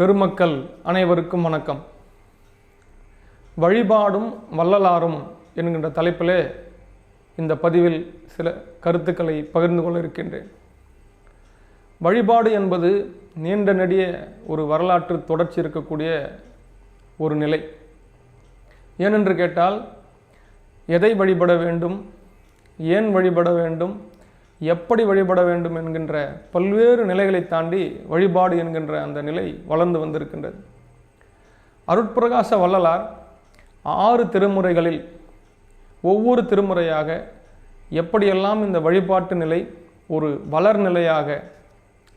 பெருமக்கள் அனைவருக்கும் வணக்கம். வழிபாடும் வள்ளலாரும் என்கின்ற தலைப்பிலே இந்த பதிவில் சில கருத்துக்களை பகிர்ந்து கொள்ள இருக்கின்றேன். வழிபாடு என்பது நீண்ட நெடிய ஒரு வரலாற்று தொடர்ச்சி இருக்கக்கூடிய ஒரு நிலை. ஏனென்று கேட்டால் எதை வழிபட வேண்டும் ஏன் வழிபட வேண்டும் எப்படி வழிபட வேண்டும் என்கின்ற பல்வேறு நிலைகளை தாண்டி வழிபாடு என்கின்ற அந்த நிலை வளர்ந்து வந்திருக்கின்றது. அருட்பிரகாச வள்ளலார் ஆறு திருமுறைகளில் ஒவ்வொரு திருமுறையாக எப்படியெல்லாம் இந்த வழிபாட்டு நிலை ஒரு வளர் நிலையாக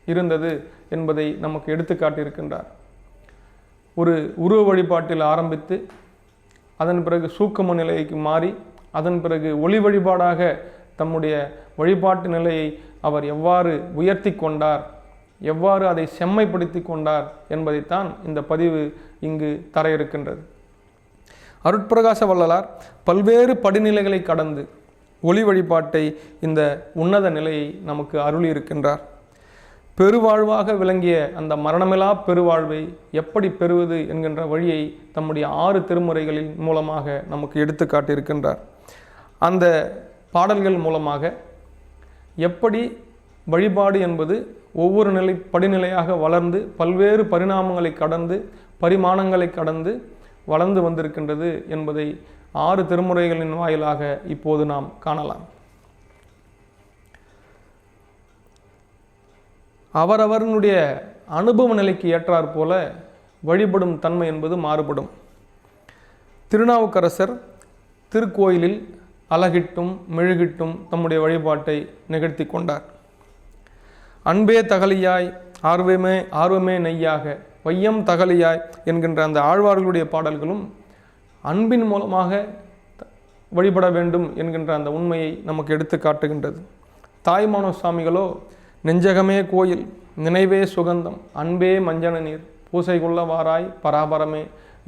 இருந்தது என்பதை நமக்கு எடுத்துக்காட்டியிருக்கின்றார் ஒரு உருவ வழிபாட்டில் ஆரம்பித்து அதன் பிறகு சூக்கம நிலைக்கு மாறி அதன் பிறகு ஒளி வழிபாடாக தம்முடைய வழிபாட்டு நிலையை அவர் எவ்வாறு உயர்த்தி கொண்டார் எவ்வாறு அதை செம்மைப்படுத்தி கொண்டார் என்பதைத்தான் இந்த பதிவு இங்கு தர இருக்கின்றது அருட்பிரகாச வள்ளலார் பல்வேறு படிநிலைகளை கடந்து ஒளி வழிபாட்டை இந்த உன்னத நிலையை நமக்கு அருளி இருக்கின்றார் பெருவாழ்வாக விளங்கிய அந்த மரணமிலா பெருவாழ்வை எப்படி பெறுவது என்கின்ற வழியை தம்முடைய ஆறு திருமுறைகளின் மூலமாக நமக்கு எடுத்து காட்டியிருக்கின்றார். அந்த பாடல்கள் மூலமாக எப்படி வழிபாடு என்பது ஒவ்வொரு நிலை படிநிலையாக வளர்ந்து பல்வேறு பரிணாமங்களை கடந்து பரிமாணங்களை கடந்து வளர்ந்து வந்திருக்கின்றது என்பதை ஆறு திருமுறைகளின் வாயிலாக இப்போது நாம் காணலாம். அவரவர்களுடைய அனுபவ நிலைக்கு ஏற்றாற் போல வழிபடும் தன்மை என்பது மாறுபடும். திருநாவுக்கரசர் திருக்கோயிலில் அழகிட்டும் மெழுகிட்டும் தம்முடைய வழிபாட்டை நிகழ்த்தி கொண்டார். அன்பே தகலியாய் ஆர்வமே ஆர்வமே நெய்யாக வையம் தகலியாய் என்கின்ற அந்த ஆழ்வார்களுடைய பாடல்களும் அன்பின் மூலமாக வழிபட வேண்டும் என்கின்ற அந்த உண்மையை நமக்கு எடுத்து காட்டுகின்றது. தாய்மானோ சுவாமிகளோ நெஞ்சகமே கோயில் நினைவே சுகந்தம் அன்பே மஞ்சன நீர் பூசை கொள்ள வாராய் பராபரமே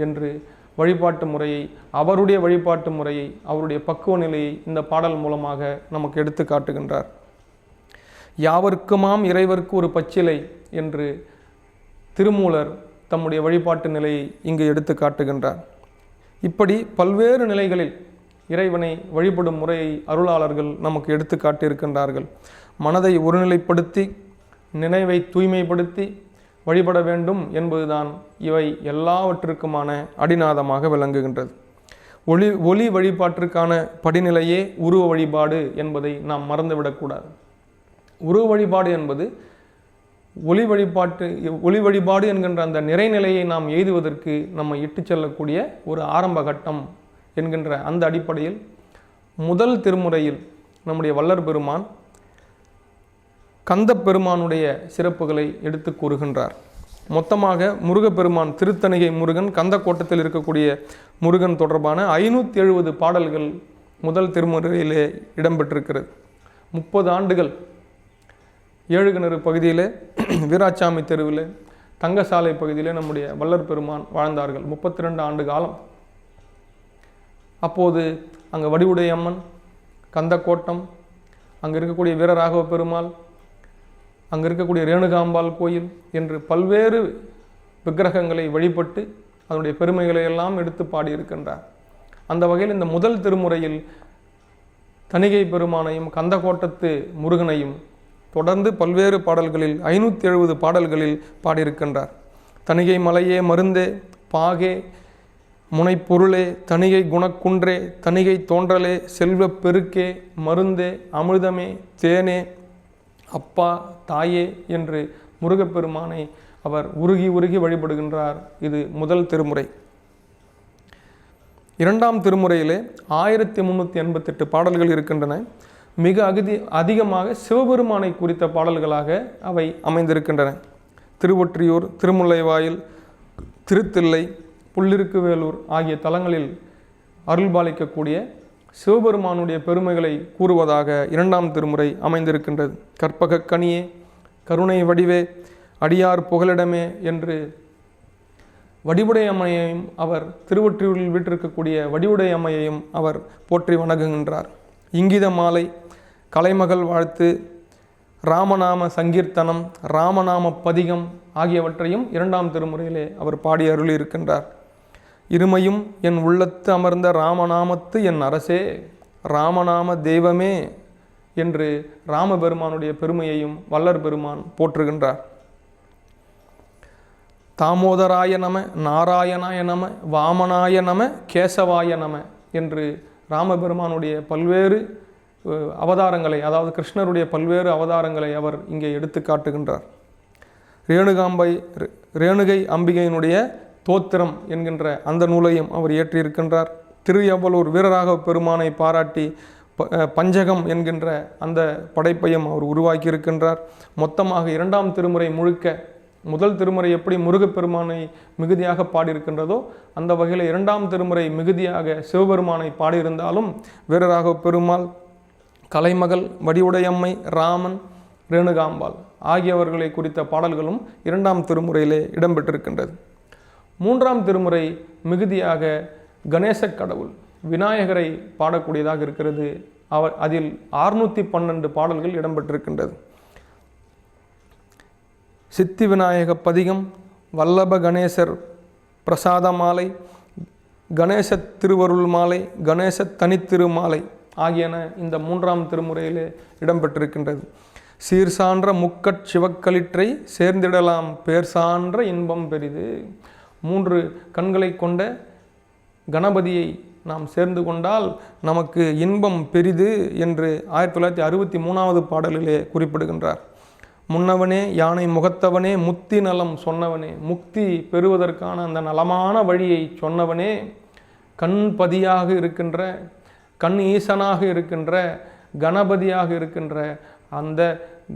என்று வழிபாட்டு முறையை அவருடைய வழிபாட்டு முறையை அவருடைய பக்குவ நிலையை இந்த பாடல் மூலமாக நமக்கு எடுத்து காட்டுகின்றார். யாவருக்குமாம் இறைவர்க்கு ஒரு பச்சிலை என்று திருமூலர் தம்முடைய வழிபாட்டு நிலையை இங்கு எடுத்து காட்டுகின்றார். இப்படி பல்வேறு நிலைகளில் இறைவனை வழிபடும் முறையை அருளாளர்கள் நமக்கு எடுத்து காட்டியிருக்கின்றார்கள். மனதை ஒருநிலைப்படுத்தி நினைவை தூய்மைப்படுத்தி வழிபட வேண்டும் என்பதுதான் இவை எல்லாவற்றிற்குமான அடிநாதமாக விளங்குகின்றது. ஒளி ஒளி வழிபாட்டிற்கான படிநிலையே உருவ வழிபாடு என்பதை நாம் மறந்துவிடக்கூடாது உருவ வழிபாடு என்பது ஒளி வழிபாட்டு ஒளி வழிபாடு என்கின்ற அந்த நிறைநிலையை நாம் எய்துவதற்கு நம்ம இட்டு செல்லக்கூடிய ஒரு ஆரம்ப கட்டம் என்கின்ற அந்த அடிப்படையில் முதல் திருமுறையில் நம்முடைய வல்லர் பெருமான் கந்த பெருமானுடைய சிறப்புகளை எடுத்து கூறுகின்றார். மொத்தமாக முருகப்பெருமான் திருத்தணிகை முருகன் கந்த கோட்டத்தில் இருக்கக்கூடிய முருகன் தொடர்பான ஐநூற்றி எழுபது பாடல்கள் முதல் திருமுறையிலே இடம்பெற்றிருக்கிறது. முப்பது ஆண்டுகள் ஏழுகிணறு பகுதியிலே வீராசாமி தெருவில் தங்கசாலை பகுதியிலே நம்முடைய வல்லர் பெருமான் வாழ்ந்தார்கள். முப்பத்தி ரெண்டு ஆண்டு காலம். அப்போது அங்கே வடிவுடையம்மன் கந்தக்கோட்டம் அங்கே இருக்கக்கூடிய வீரராகவ பெருமாள் அங்கே இருக்கக்கூடிய ரேணுகாம்பாள் கோயில் என்று பல்வேறு விக்கிரகங்களை வழிபட்டு அதனுடைய பெருமைகளை எல்லாம் எடுத்து பாடியிருக்கின்றார். அந்த வகையில் இந்த முதல் திருமுறையில் தணிகை பெருமானையும் கந்தகோட்டத்து முருகனையும் தொடர்ந்து பல்வேறு பாடல்களில் ஐநூற்றி எழுபது பாடல்களில் பாடியிருக்கின்றார். தணிகை மலையே மருந்தே பாகே முனைப்பொருளே தணிகை குணக்குன்றே தணிகை தோன்றலே செல்வப் பெருக்கே மருந்தே அமிர்தமே தேனே அப்பா தாயே என்று முருகப்பெருமானை அவர் உருகி உருகி வழிபடுகின்றார். இது முதல் திருமுறை. இரண்டாம் திருமுறையிலே ஆயிரத்தி முந்நூற்றி எண்பத்தெட்டு பாடல்கள் இருக்கின்றன. மிக அகதி அதிகமாக சிவபெருமானை குறித்த பாடல்களாக அவை அமைந்திருக்கின்றன. திருவொற்றியூர் திருமுல்லைவாயில் திருத்தில்லை புள்ளிருக்குவேலூர் ஆகிய தலங்களில் அருள்பாலிக்கக்கூடிய சிவபெருமானுடைய பெருமைகளை கூறுவதாக இரண்டாம் திருமுறை அமைந்திருக்கின்றது. கற்பக கனியே கருணை வடிவே அடியார் புகலிடமே என்று வடிவுடையம்மையையும் அவர் திருவொற்றியூரில் வீற்றிருக்கக்கூடிய வடிவுடை அம்மையையும் அவர் போற்றி வணங்குகின்றார். இங்கித மாலை கலைமகள் வாழ்த்து ராமநாம சங்கீர்த்தனம் ராமநாம பதிகம் ஆகியவற்றையும் இரண்டாம் திருமுறையிலே அவர் பாடி அருளியிருக்கின்றார் இருமையும் என் உள்ளத்து அமர்ந்த ராமநாமத்து என் அரசே. ராமநாம தெய்வமே என்று ராமபெருமானுடைய பெருமையையும் வல்லர் பெருமான் போற்றுகின்றார். தாமோதராய நம நாராயணாய நம வாமனாய நம கேசவாய நம என்று ராமபெருமானுடைய பல்வேறு அவதாரங்களை அதாவது கிருஷ்ணருடைய பல்வேறு அவதாரங்களை அவர் இங்கே எடுத்து காட்டுகின்றார். ரேணுகாம்பை ரே- ரேணுகை அம்பிகையினுடைய தோத்திரம் என்கின்ற அந்த நூலையும் அவர் இயற்றியிருக்கின்றார் திரு எவ்வளூர் வீரராக பெருமானை பாராட்டி ப- பஞ்சகம் என்கின்ற அந்த படைப்பையும் அவர் உருவாக்கியிருக்கின்றார். மொத்தமாக இரண்டாம் திருமுறை முழுக்க முதல் திருமுறை எப்படி முருகப்பெருமானை மிகுதியாக பாடியிருக்கின்றதோ அந்த வகையில் இரண்டாம் திருமுறை மிகுதியாக சிவபெருமானை பாடியிருந்தாலும் வீரராக பெருமாள் கலைமகள் வடிவுடையம்மை ராமன் ரேணுகாம்பாள் ஆகியவர்களை குறித்த பாடல்களும் இரண்டாம் திருமுறையிலே இடம்பெற்றிருக்கின்றது. மூன்றாம் திருமுறை மிகுதியாக கணேசக் கடவுள் விநாயகரை பாடக்கூடியதாக இருக்கிறது. அவர் அதில் அறுநூற்றி பன்னெண்டு பாடல்கள் இடம்பெற்றிருக்கின்றது. சித்தி விநாயக பதிகம் வல்லப கணேசர் பிரசாத மாலை கணேச திருவருள் மாலை கணேச தனித்திருமாலை ஆகியன இந்த மூன்றாம் திருமுறையிலே இடம்பெற்றிருக்கின்றது. சீர் சான்ற முக்கட் சிவக்களிற்றை சேர்ந்திடலாம் பேர் சான்ற இன்பம் பெரிது. மூன்று கண்களை கொண்ட கணபதியை நாம் சேர்ந்து கொண்டால் நமக்கு இன்பம் பெரிது என்று ஆயிரத்தி தொள்ளாயிரத்தி அறுபத்தி மூணாவது பாடலிலே குறிப்பிடுகின்றார். முன்னவனே யானை முகத்தவனே முத்தி நலம் சொன்னவனே முக்தி பெறுவதற்கான அந்த நலமான வழியை சொன்னவனே கண் பதியாக இருக்கின்ற கண் ஈசனாக இருக்கின்ற கணபதியாக இருக்கின்ற அந்த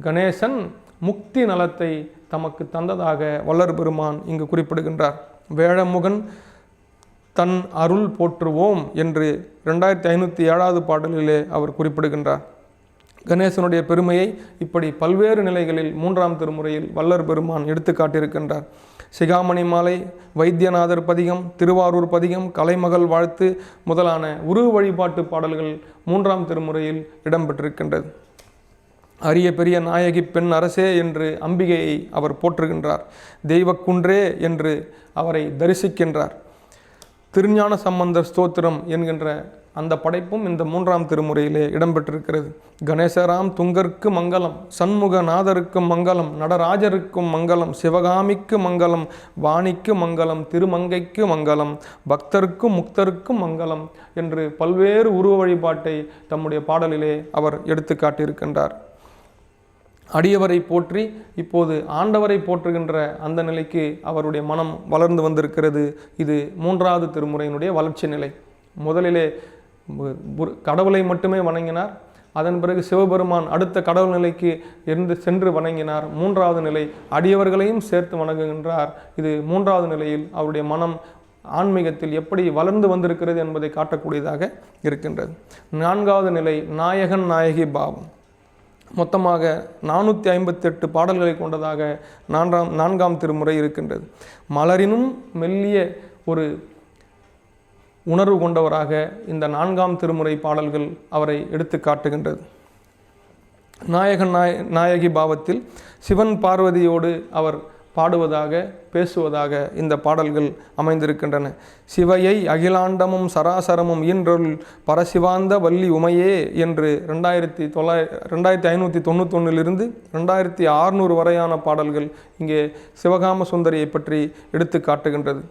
கணேசன் முக்தி நலத்தை தமக்கு தந்ததாக வல்லர் பெருமான் இங்கு குறிப்பிடுகின்றார். வேழமுகன் தன் அருள் போற்றுவோம் என்று ரெண்டாயிரத்தி ஐநூற்றி ஏழாவது பாடலிலே அவர் குறிப்பிடுகின்றார். கணேசனுடைய பெருமையை இப்படி பல்வேறு நிலைகளில் மூன்றாம் திருமுறையில் வல்லர் பெருமான் எடுத்து காட்டியிருக்கின்றார். சிகாமணி மாலை வைத்தியநாதர் பதிகம் திருவாரூர் பதிகம் கலைமகள் வாழ்த்து முதலான உருவ வழிபாட்டு பாடல்கள் மூன்றாம் திருமுறையில் இடம்பெற்றிருக்கின்றது. அரிய பெரிய நாயகி பெண் அரசே என்று அம்பிகையை அவர் போற்றுகின்றார். தெய்வக்குன்றே என்று அவரை தரிசிக்கின்றார். திருஞான சம்பந்த ஸ்தோத்திரம் என்கின்ற அந்த படைப்பும் இந்த மூன்றாம் திருமுறையிலே இடம்பெற்றிருக்கிறது. கணேசராம் துங்கர்க்கு மங்களம் சண்முகநாதருக்கு மங்களம் நடராஜருக்கும் மங்களம் சிவகாமிக்கு மங்களம் வாணிக்கு மங்களம் திருமங்கைக்கு மங்களம் பக்தருக்கும் முக்தருக்கும் மங்களம் என்று பல்வேறு உருவ வழிபாட்டை தம்முடைய பாடலிலே அவர் எடுத்து காட்டியிருக்கின்றார் அடியவரை போற்றி இப்போது ஆண்டவரை போற்றுகின்ற அந்த நிலைக்கு அவருடைய மனம் வளர்ந்து வந்திருக்கிறது. இது மூன்றாவது திருமுறையினுடைய வளர்ச்சி நிலை. முதலிலே புரு- கடவுளை மட்டுமே வணங்கினார். அதன் பிறகு சிவபெருமான் அடுத்த கடவுள் நிலைக்கு இருந்து சென்று வணங்கினார். மூன்றாவது நிலை அடியவர்களையும் சேர்த்து வணங்குகின்றார். இது மூன்றாவது நிலையில் அவருடைய மனம் ஆன்மீகத்தில் எப்படி வளர்ந்து வந்திருக்கிறது என்பதை காட்டக்கூடியதாக இருக்கின்றது. நான்காவது நிலை நாயகன் நாயகி பாவம். மொத்தமாக நானூற்றி ஐம்பத்தெட்டு பாடல்களை கொண்டதாக நான்காம் நான்காம் திருமுறை இருக்கின்றது. மலரினும் மெல்லிய ஒரு உணர்வு கொண்டவராக இந்த நான்காம் திருமுறை பாடல்கள் அவரை எடுத்து காட்டுகின்றது. நாயகன் நாய நாயகி பாவத்தில் சிவன் பார்வதியோடு அவர் பாடுவதாக பேசுவதாக இந்த பாடல்கள் அமைந்திருக்கின்றன. சிவையை அகிலாண்டமும் சராசரமும் ஈன்றொருள் பரசிவாந்த வள்ளி உமையே என்று ரெண்டாயிரத்தி தொள்ளாய ரெண்டாயிரத்தி ஐநூற்றி தொண்ணூத்தொன்னிலிருந்து ரெண்டாயிரத்தி ஆறுநூறு வரையான பாடல்கள் இங்கே சிவகாம சுந்தரியை பற்றி எடுத்து காட்டுகின்றது.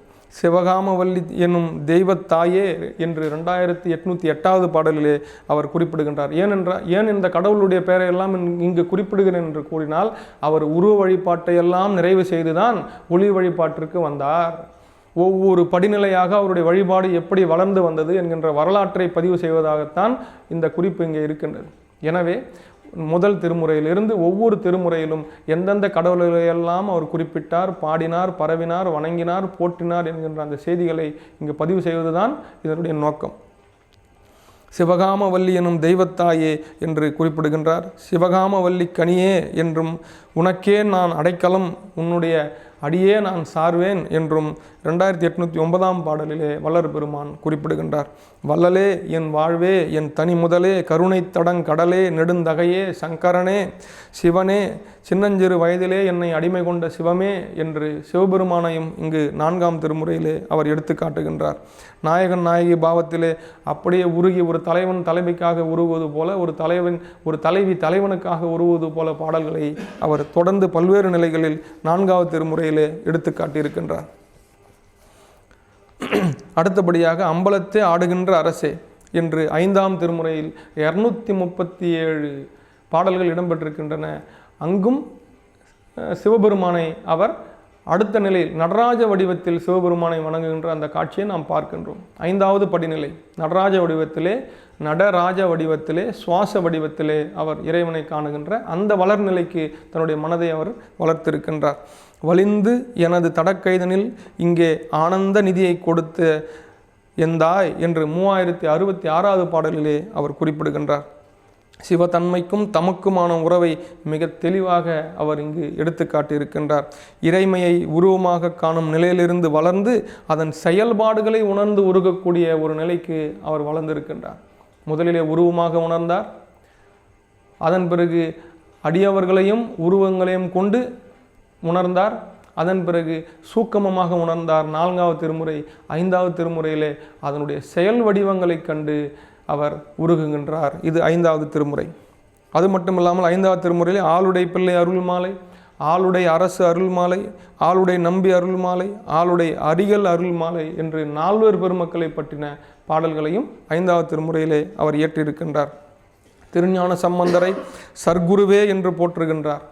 சிவகாமவல்லி என்னும் தெய்வத்தாயே என்று ரெண்டாயிரத்தி எட்நூற்றி எட்டாவது பாடலிலே அவர் குறிப்பிடுகின்றார். ஏனென்றால் ஏன் இந்த கடவுளுடைய பெயரையெல்லாம் இங்கு- இங்கு குறிப்பிடுகிறேன் என்று கூறினால் அவர் உருவ வழிபாட்டையெல்லாம் நிறைவு செய்துதான் ஒளி வழிபாட்டிற்கு வந்தார். ஒவ்வொரு படிநிலையாக அவருடைய வழிபாடு எப்படி வளர்ந்து வந்தது என்கின்ற வரலாற்றை பதிவு செய்வதாகத்தான் இந்த குறிப்பு இங்கே இருக்கின்றது. எனவே முதல் திருமுறையிலிருந்து ஒவ்வொரு திருமுறையிலும் எந்தெந்த கடவுள்களையெல்லாம் அவர் குறிப்பிட்டார் பாடினார் பரவினார் வணங்கினார் போற்றினார் என்கின்ற அந்த செய்திகளை இங்கு பதிவு செய்வதுதான் இதனுடைய நோக்கம். சிவகாமவல்லி எனும் தெய்வத்தாயே என்று குறிப்பிடுகின்றார். சிவகாமவல்லி கனியே என்றும் உனக்கே நான் அடைக்கலம் உன்னுடைய அடியே நான் சார்வேன் என்றும் ரெண்டாயிரத்தி எட்நூற்றி ஒன்பதாம் பாடலிலே வல்லர் பெருமான் குறிப்பிடுகின்றார். வள்ளலே என் வாழ்வே என் தனி முதலே கருணை தடங் கடலே நெடுந்தகையே சங்கரனே சிவனே சின்னஞ்சிறு வயதிலே என்னை அடிமை கொண்ட சிவமே என்று சிவபெருமானையும் இங்கு நான்காம் திருமுறையிலே அவர் எடுத்து காட்டுகின்றார். நாயகன் நாயகி பாவத்திலே அப்படியே உருகி ஒரு தலைவன் தலைமைக்காக உருவது போல ஒரு தலைவன் ஒரு தலைவி தலைவனுக்காக உருவது போல பாடல்களை அவர் தொடர்ந்து பல்வேறு நிலைகளில் நான்காவது திருமுறையிலே எடுத்து காட்டியிருக்கின்றார். அடுத்தபடியாக அம்பலத்தே ஆடுகின்ற அரசே என்று ஐந்தாம் திருமுறையில் இரநூத்தி முப்பத்தி ஏழு பாடல்கள் இடம்பெற்றிருக்கின்றன. அங்கும் சிவபெருமானை அவர் அடுத்த நிலையில் நடராஜ வடிவத்தில் சிவபெருமானை வணங்குகின்ற அந்த காட்சியை நாம் பார்க்கின்றோம். ஐந்தாவது படிநிலை நடராஜ வடிவத்திலே நடராஜ வடிவத்திலே சுவாச வடிவத்திலே அவர் இறைவனை காணுகின்ற அந்த வளர்நிலைக்கு தன்னுடைய மனதை அவர் வளர்த்திருக்கின்றார். வலிந்து எனது தடக்கைதனில் இங்கே ஆனந்த நிதியை கொடுத்த எந்தாய்? என்று மூவாயிரத்தி அறுபத்தி ஆறாவது பாடலிலே அவர் குறிப்பிடுகின்றார். சிவத்தன்மைக்கும் தமக்குமான உறவை மிக தெளிவாக அவர் இங்கு எடுத்து காட்டியிருக்கின்றார். இறைமையை உருவமாக காணும் நிலையிலிருந்து வளர்ந்து அதன் செயல்பாடுகளை உணர்ந்து உருகக்கூடிய ஒரு நிலைக்கு அவர் வளர்ந்திருக்கின்றார். முதலிலே உருவமாக உணர்ந்தார். அதன் பிறகு அடியவர்களையும் உருவங்களையும் கொண்டு உணர்ந்தார். அதன் பிறகு சூக்கமமாக உணர்ந்தார். நான்காவது திருமுறை ஐந்தாவது திருமுறையிலே அதனுடைய செயல் வடிவங்களைக் கண்டு அவர் உருகுகின்றார். இது ஐந்தாவது திருமுறை. அது மட்டும் இல்லாமல் ஐந்தாவது திருமுறையில் ஆளுடை பிள்ளை அருள் மாலை ஆளுடை அரசு அருள் மாலை ஆளுடை நம்பி அருள் மாலை ஆளுடை அரிகள் அருள் மாலை என்று நால்வர் பெருமக்களை பற்றின பாடல்களையும் ஐந்தாவது திருமுறையிலே அவர் இயற்றியிருக்கின்றார். திருஞான சம்பந்தரை சர்க்குருவே என்று போற்றுகின்றார்.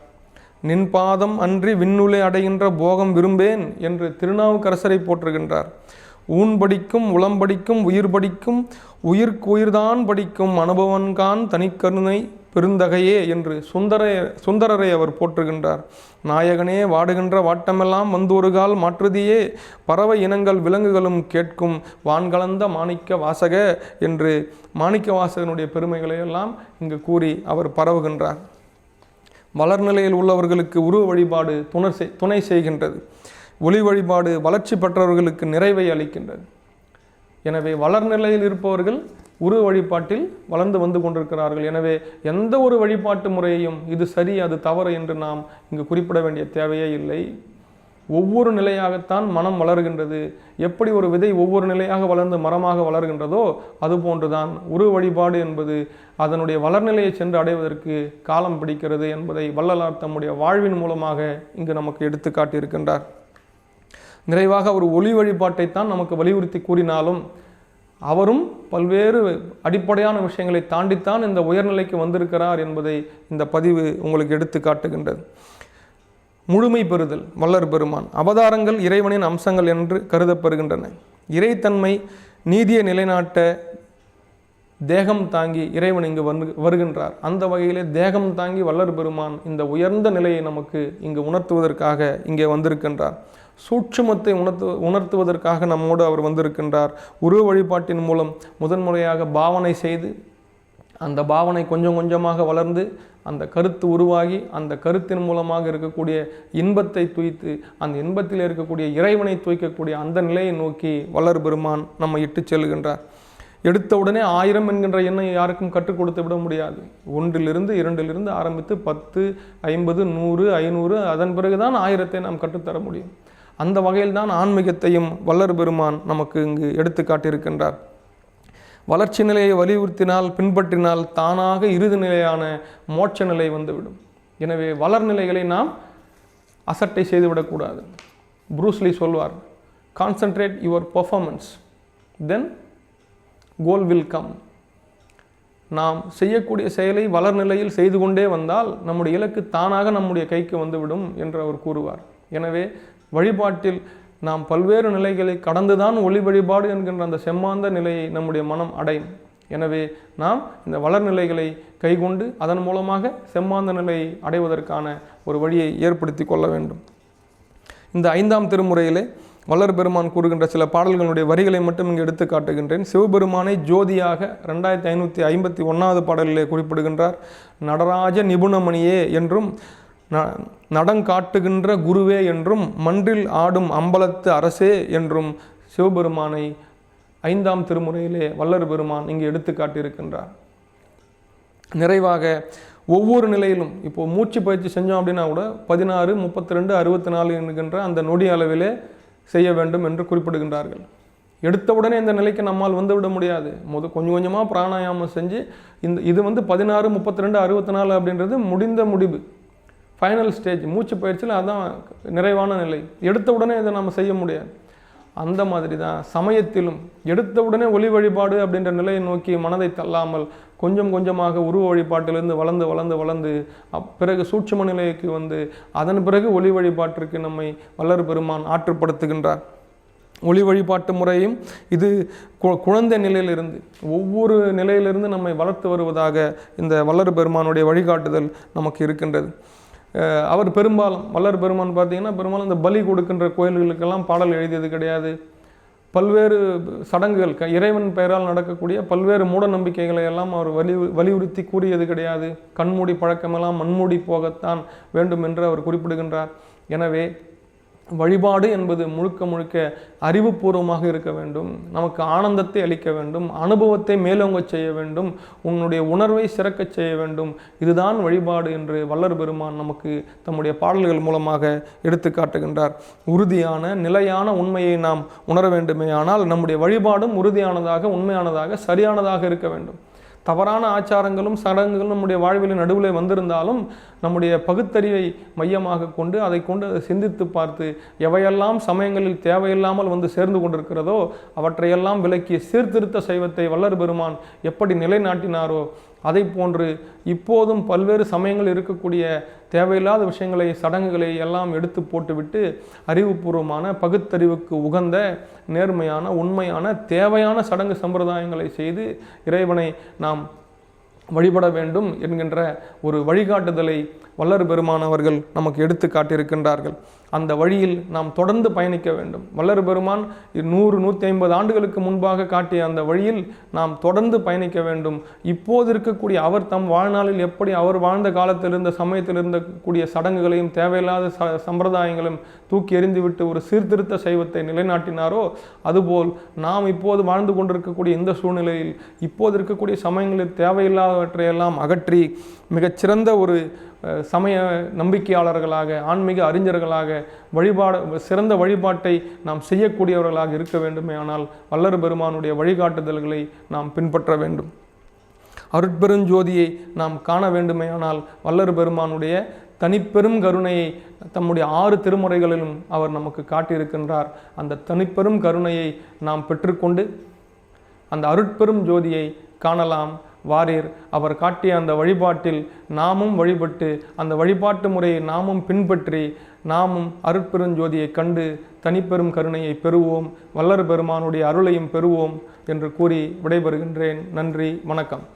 நின் பாதம் அன்றி விண்ணுலை அடைகின்ற போகம் விரும்பேன் என்று திருநாவுக்கரசரை போற்றுகின்றார். ஊன் படிக்கும் உளம்படிக்கும் உயிர் படிக்கும் உயிர்க்கு உயிர்தான் படிக்கும் அனுபவன்கான் தனிக்கருணை பெருந்தகையே என்று சுந்தர சுந்தரரை அவர் போற்றுகின்றார். நாயகனே வாடுகின்ற வாட்டமெல்லாம் வந்தொருகால் மாற்றுதியே பறவை இனங்கள் விலங்குகளும் கேட்கும் வான்கலந்த மாணிக்க வாசக என்று மாணிக்க வாசகனுடைய பெருமைகளையெல்லாம் இங்கு கூறி அவர் பரவுகின்றார். வளர்நிலையில் உள்ளவர்களுக்கு உருவ வழிபாடு துணை செய் துணை செய்கின்றது. ஒளி வழிபாடு வளர்ச்சி பெற்றவர்களுக்கு நிறைவை அளிக்கின்றது. எனவே வளர்நிலையில் இருப்பவர்கள் உரு வழிபாட்டில் வளர்ந்து வந்து கொண்டிருக்கிறார்கள். எனவே எந்த ஒரு வழிபாட்டு முறையையும் இது சரி அது தவறு என்று நாம் இங்கு குறிப்பிட வேண்டிய தேவையே இல்லை. ஒவ்வொரு நிலையாகத்தான் மனம் வளர்கின்றது. எப்படி ஒரு விதை ஒவ்வொரு நிலையாக வளர்ந்து மரமாக வளர்கின்றதோ அதுபோன்றுதான் உரு வழிபாடு என்பது அதனுடைய வளர்நிலையை சென்று அடைவதற்கு காலம் பிடிக்கிறது என்பதை வள்ளலார் தம்முடைய வாழ்வின் மூலமாக இங்கு நமக்கு எடுத்து காட்டியிருக்கின்றார் நிறைவாக ஒரு ஒளி வழிபாட்டைத்தான் நமக்கு வலியுறுத்தி கூறினாலும் அவரும் பல்வேறு அடிப்படையான விஷயங்களை தாண்டித்தான் இந்த உயர்நிலைக்கு வந்திருக்கிறார் என்பதை இந்த பதிவு உங்களுக்கு எடுத்து காட்டுகின்றது. முழுமை பெறுதல் வல்லர் பெருமான் அவதாரங்கள் இறைவனின் அம்சங்கள் என்று கருதப்படுகின்றன. இறைத்தன்மை நீதியை நிலைநாட்ட தேகம் தாங்கி இறைவன் இங்கு வந்து வருகின்றார். அந்த வகையிலே தேகம் தாங்கி வல்லர் பெருமான் இந்த உயர்ந்த நிலையை நமக்கு இங்கு உணர்த்துவதற்காக இங்கே வந்திருக்கின்றார். சூட்சுமத்தை உணர்த்து உணர்த்துவதற்காக நம்மோடு அவர் வந்திருக்கின்றார். உருவ வழிபாட்டின் மூலம் முதன்முறையாக பாவனை செய்து அந்த பாவனை கொஞ்சம் கொஞ்சமாக வளர்ந்து அந்த கருத்து உருவாகி அந்த கருத்தின் மூலமாக இருக்கக்கூடிய இன்பத்தை துய்த்து அந்த இன்பத்தில் இருக்கக்கூடிய இறைவனை துய்க்கக்கூடிய அந்த நிலையை நோக்கி வளர் பெருமான் நம்ம இட்டுச் செல்கின்றார் எடுத்த உடனே ஆயிரம் என்கின்ற எண்ணை யாருக்கும் கற்றுக் கொடுத்து விட முடியாது. ஒன்றிலிருந்து இரண்டிலிருந்து ஆரம்பித்து பத்து ஐம்பது நூறு ஐநூறு அதன் பிறகுதான் ஆயிரத்தை நாம் கற்றுத்தர முடியும். அந்த வகையில் தான் ஆன்மீகத்தையும் வல்லர் பெருமான் நமக்கு இங்கு எடுத்து காட்டியிருக்கின்றார் வளர்ச்சி நிலையை வலியுறுத்தினால் பின்பற்றினால் தானாக இறுதி நிலையான மோட்ச நிலை வந்துவிடும். எனவே வளர்நிலைகளை நாம் அசட்டை செய்துவிடக்கூடாது. ப்ரூஸ்லி சொல்வார் concentrate your performance then goal will come நாம் செய்யக்கூடிய செயலை வளர்நிலையில் செய்து கொண்டே வந்தால் நம்முடைய இலக்கு தானாக நம்முடைய கைக்கு வந்துவிடும் என்று அவர் கூறுவார். எனவே வழிபாட்டில் நாம் பல்வேறு நிலைகளை கடந்துதான் ஒளி வழிபாடு என்கின்ற அந்த செம்மாந்த நிலையை நம்முடைய மனம் அடையும். எனவே நாம் இந்த வளர்நிலைகளை கைகொண்டு அதன் மூலமாக செம்மாந்த நிலையை அடைவதற்கான ஒரு வழியை ஏற்படுத்தி கொள்ள வேண்டும். இந்த ஐந்தாம் திருமுறையிலே வல்லர் பெருமான் கூறுகின்ற சில பாடல்களுடைய வரிகளை மட்டும் இங்கு எடுத்து காட்டுகின்றேன். சிவபெருமானை ஜோதியாக ரெண்டாயிரத்தி ஐநூற்றி ஐம்பத்தி ஒன்றாவது பாடலிலே குறிப்பிடுகின்றார். நடராஜ நிபுணமணியே என்றும் ந- நடங்காட்டுகின்ற குருவே என்றும் மன்றில் ஆடும் அம்பலத்து அரசே என்றும் சிவபெருமானை ஐந்தாம் திருமுறையிலே வல்லர் பெருமான் இங்கு எடுத்து காட்டியிருக்கின்றார். நிறைவாக ஒவ்வொரு நிலையிலும் இப்போது மூச்சு பயிற்சி செஞ்சோம் அப்படின்னா கூட பதினாறு முப்பத்தி ரெண்டு அறுபத்தி நாலு என்கின்ற அந்த நொடி அளவிலே செய்ய வேண்டும் என்று குறிப்பிடுகின்றார்கள். எடுத்தவுடனே இந்த நிலைக்கு நம்மால் வந்துவிட முடியாது. முத கொஞ்சம் கொஞ்சமாக பிராணாயாமம் செஞ்சு இந்த இது வந்து பதினாறு முப்பத்தி ரெண்டு அறுபத்தி நாலு அப்படின்றது முடிந்த முடிவு. ஃபைனல் ஸ்டேஜ் மூச்சு பயிற்சியில் அதுதான் நிறைவான நிலை. எடுத்த உடனே இதை நம்ம செய்ய முடியாது. அந்த மாதிரி தான் சமயத்திலும் எடுத்த உடனே ஒளி வழிபாடு அப்படின்ற நிலையை நோக்கி மனதை தள்ளாமல் கொஞ்சம் கொஞ்சமாக உருவ வழிபாட்டிலிருந்து வளர்ந்து வளர்ந்து வளர்ந்து அப் பிறகு சூட்சும நிலைக்கு வந்து அதன் பிறகு ஒளி வழிபாட்டிற்கு நம்மை வல்லர் பெருமான் ஆற்றுப்படுத்துகின்றார். ஒளி வழிபாட்டு முறையும் இது கு- குழந்தை நிலையிலிருந்து ஒவ்வொரு நிலையிலிருந்து நம்மை வளர்த்து வருவதாக இந்த வல்லர் பெருமானுடைய வழிகாட்டுதல் நமக்கு இருக்கின்றது. அவர் பெரும்பாலும் வல்லர் பெருமான் பார்த்தீங்கன்னா பெரும்பாலும் இந்த பலி கொடுக்கின்ற கோயில்களுக்கெல்லாம் பாடல் எழுதியது கிடையாது. பல்வேறு சடங்குகள் க- இறைவன் பெயரால் நடக்கக்கூடிய பல்வேறு மூட நம்பிக்கைகளை எல்லாம் அவர் வலி வலியுறுத்தி கூறியது கிடையாது. கண்மூடி பழக்கமெல்லாம் மண்மூடி போகத்தான் வேண்டும் என்று அவர் குறிப்பிடுகின்றார். எனவே வழிபாடு என்பது முழுக்க முழுக்க அறிவுபூர்வமாக இருக்க வேண்டும். நமக்கு ஆனந்தத்தை அளிக்க வேண்டும். அனுபவத்தை மேலோங்கச் செய்ய வேண்டும். உன்னுடைய உணர்வை சிறக்கச் செய்ய வேண்டும். இதுதான் வழிபாடு என்று வல்லர் பெருமான் நமக்கு தம்முடைய பாடல்கள் மூலமாக எடுத்து காட்டுகின்றார். உறுதியான நிலையான உண்மையை நாம் உணர வேண்டுமே. ஆனால் நம்முடைய வழிபாடும் உறுதியானதாக உண்மையானதாக சரியானதாக இருக்க வேண்டும். தவறான ஆச்சாரங்களும் சடங்குகளும் நம்முடைய வாழ்வில் நடுவில் வந்திருந்தாலும் நம்முடைய பகுத்தறிவை மையமாக கொண்டு அதை கொண்டு அதை சிந்தித்து பார்த்து எவையெல்லாம் சமயங்களில் தேவையில்லாமல் வந்து சேர்ந்து கொண்டிருக்கிறதோ அவற்றையெல்லாம் விலக்கி சீர்திருத்த சைவத்தை வல்லர் பெருமான் எப்படி நிலைநாட்டினாரோ அதை போன்று இப்போதும் பல்வேறு சமயங்கள் இருக்கக்கூடிய தேவையில்லாத விஷயங்களை சடங்குகளை எல்லாம் எடுத்து போட்டுவிட்டு அறிவுபூர்வமான பகுத்தறிவுக்கு உகந்த நேர்மையான உண்மையான தேவையான சடங்கு சம்பிரதாயங்களை செய்து இறைவனை நாம் வழிபட வேண்டும் என்கின்ற ஒரு வழிகாட்டுதலை வல்லர் பெருமானவர்கள் நமக்கு எடுத்து காட்டியிருக்கின்றார்கள். அந்த வழியில் நாம் தொடர்ந்து பயணிக்க வேண்டும். வல்லர் பெருமான் நூறு நூற்றி ஐம்பது ஆண்டுகளுக்கு முன்பாக காட்டிய அந்த வழியில் நாம் தொடர்ந்து பயணிக்க வேண்டும். இப்போது இருக்கக்கூடிய அவர் தம் வாழ்நாளில் எப்படி அவர் வாழ்ந்த காலத்தில் இருந்த சமயத்தில் இருந்தக்கூடிய சடங்குகளையும் தேவையில்லாத ச சம்பிரதாயங்களையும் தூக்கி எறிந்துவிட்டு ஒரு சீர்திருத்த சைவத்தை நிலைநாட்டினாரோ அதுபோல் நாம் இப்போது வாழ்ந்து கொண்டிருக்கக்கூடிய இந்த சூழ்நிலையில் இப்போது இருக்கக்கூடிய சமயங்களில் தேவையில்லாதவற்றையெல்லாம் அகற்றி மிகச்சிறந்த ஒரு சமய நம்பிக்கையாளர்களாக ஆன்மீக அறிஞர்களாக வழிபாடு சிறந்த வழிபாட்டை நாம் செய்யக்கூடியவர்களாக இருக்க வேண்டுமே ஆனால் வல்லர் பெருமானுடைய வழிகாட்டுதல்களை நாம் பின்பற்ற வேண்டும். அருட்பெருஞ்சோதியை நாம் காண வேண்டுமேயானால் வல்லர் பெருமானுடைய தனிப்பெரும் கருணையை தம்முடைய ஆறு திருமுறைகளிலும் அவர் நமக்கு காட்டியிருக்கின்றார். அந்த தனிப்பெரும் கருணையை நாம் பெற்றுக்கொண்டு அந்த அருட்பெரும் ஜோதியை காணலாம். வாரீர். அவர் காட்டிய அந்த வழிபாட்டில் நாமும் வழிபட்டு அந்த வழிபாட்டு முறையை நாமும் பின்பற்றி நாமும் அருட்பெருஞ்சோதியை கண்டு தனிப்பெரும் கருணையை பெறுவோம் வல்லர் பெருமானுடைய அருளையும் பெறுவோம் என்று கூறி விடைபெறுகின்றேன். நன்றி வணக்கம்.